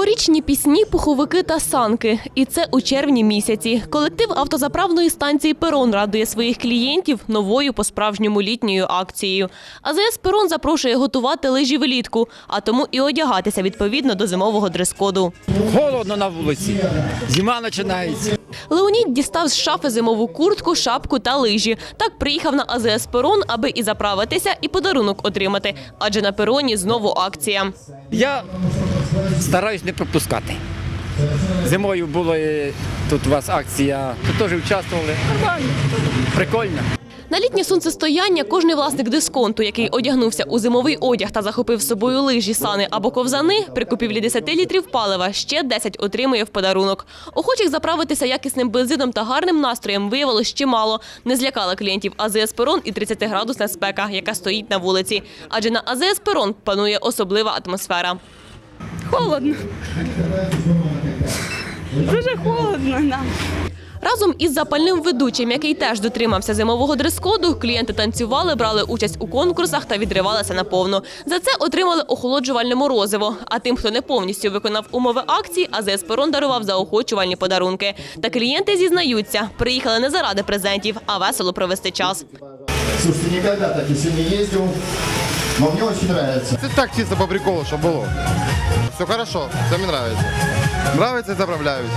Новорічні пісні, пуховики та санки. І це у червні місяці. Колектив автозаправної станції Перон радує своїх клієнтів новою по-справжньому літньою акцією. АЗС Перон запрошує готувати лижі влітку, а тому і одягатися відповідно до зимового дрес-коду. Холодно на вулиці. Зима починається. Леонід дістав з шафи зимову куртку, шапку та лижі. Так приїхав на АЗС Перон, аби і заправитися, і подарунок отримати. Адже на пероні знову акція. Я стараюсь не пропускати. Зимою була тут у вас акція, тут теж участвували. Нормально, прикольно. На літнє сонцестояння кожний власник дисконту, який одягнувся у зимовий одяг та захопив з собою лижі, сани або ковзани, при купівлі 10 літрів палива ще 10 отримує в подарунок. Охочих заправитися якісним бензином та гарним настроєм виявилось чимало. Не злякала клієнтів АЗС Перон і 30-градусна спека, яка стоїть на вулиці. Адже на АЗС Перон панує особлива атмосфера Холодно. Дуже холодно нам. Разом із запальним ведучим, який теж дотримався зимового дрес-коду, клієнти танцювали, брали участь у конкурсах та відривалися наповну. За це отримали охолоджувальне морозиво. А тим, хто не повністю виконав умови акції, АЗС Перон дарував заохочувальні подарунки. Та клієнти зізнаються, приїхали не заради презентів, а весело провести час. Слушайте, никогда так еще не ездил, но мне очень нравится. Это так чисто по приколу, чтобы было. Все хорошо, все мне нравится. Нравится и заправляюсь.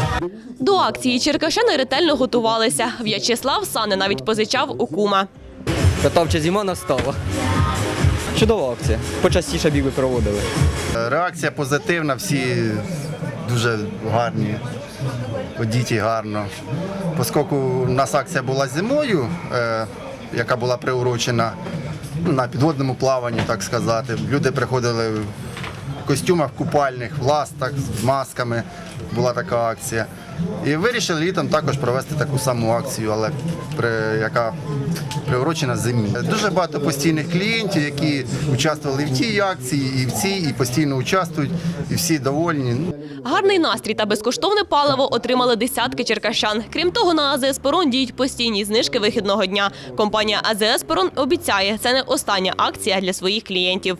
До акції черкащани ретельно готувалися. В'ячеслав сани навіть позичав у кума. Катавча зима настала. Чудова акція. Почастіше біг би проводили. Реакція позитивна, всі дуже гарні, одіті гарно. Оскільки у нас акція була зимою, е, яка була приурочена на підводному плаванні, так сказати. Люди приходили костюмах купальних, в ластах, з масками. Була така акція. І вирішили літом також провести таку саму акцію, але при, яка приурочена зимі. Дуже багато постійних клієнтів, які участвували в тій акції, і в цій, і постійно участвують, і всі довольні. Гарний настрій та безкоштовне паливо отримали десятки черкащан. Крім того, на АЗС Перон діють постійні знижки вихідного дня. Компанія АЗС Перон обіцяє, це не остання акція для своїх клієнтів.